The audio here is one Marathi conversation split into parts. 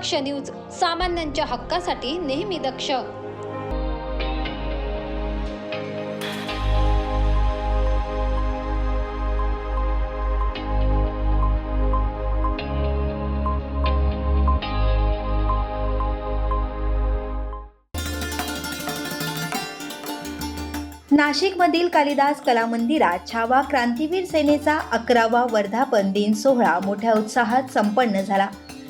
दक्ष न्यूज सामान्यांच्या हक्कासाठी नेहमी दक्ष. नाशिकमधील कालिदास कला मंदिरात छावा क्रांतीवीर सेनेचा अकरावा वर्धापन दिन सोहळा मोठ्या उत्साहात संपन्न झाला.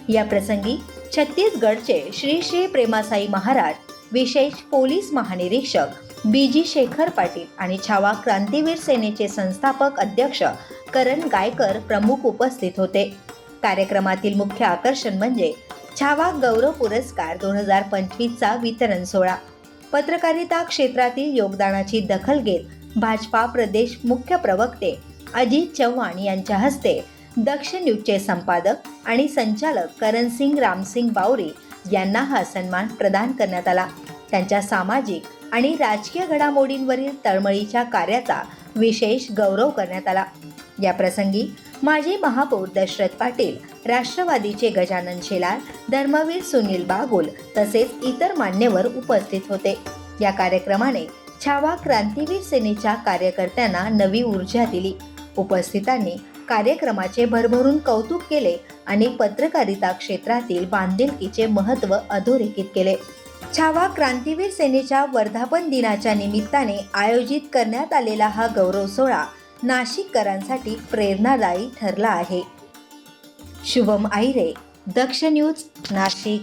या प्रसंगी छत्तीसगडचे श्री श्री प्रेमासाई महाराज विशेष पोलीस महानिरीक्षक बी जी शेखर पाटील आणि छावा क्रांतीवीर सेनेचे संस्थापक अध्यक्ष करण गायकर प्रमुख उपस्थित होते. कार्यक्रमातील मुख्य आकर्षण म्हणजे छावा गौरव पुरस्कार दोन हजार पंचवीसचा वितरण सोहळा. पत्रकारिता क्षेत्रातील योगदानाची दखल घेत भाजपा प्रदेश मुख्य प्रवक्ते अजित चव्हाण यांच्या हस्ते दक्ष न्यूजचे संपादक आणि संचालक करणसिंग रामसिंग बावरी यांना हा सन्मान प्रदान करण्यात आला. त्यांच्या सामाजिक आणि राजकीय घडामोडींवरील तळमळीच्या कार्याचा विशेष गौरव करण्यात आला. या प्रसंगी माजी महापौर दशरथ पाटील राष्ट्रवादीचे गजानन शेलार धर्मवीर सुनील बागुल तसेच इतर मान्यवर उपस्थित होते. या कार्यक्रमाने छावा क्रांतीवीर सेनेच्या कार्यकर्त्यांना नवी ऊर्जा दिली. उपस्थितांनी कार्यक्रमाचे भरभरून कौतुक केले आणि पत्रकारिता क्षेत्रातील बांधिलकीचे महत्त्व अधोरेखित केले. छावा क्रांतीवीर सेनेच्या वर्धापन दिनाच्या निमित्ताने आयोजित करण्यात आलेला हा गौरव सोहळा नाशिककरांसाठी प्रेरणादायी ठरला आहे. शुभम आहिरे दक्ष न्यूज नाशिक.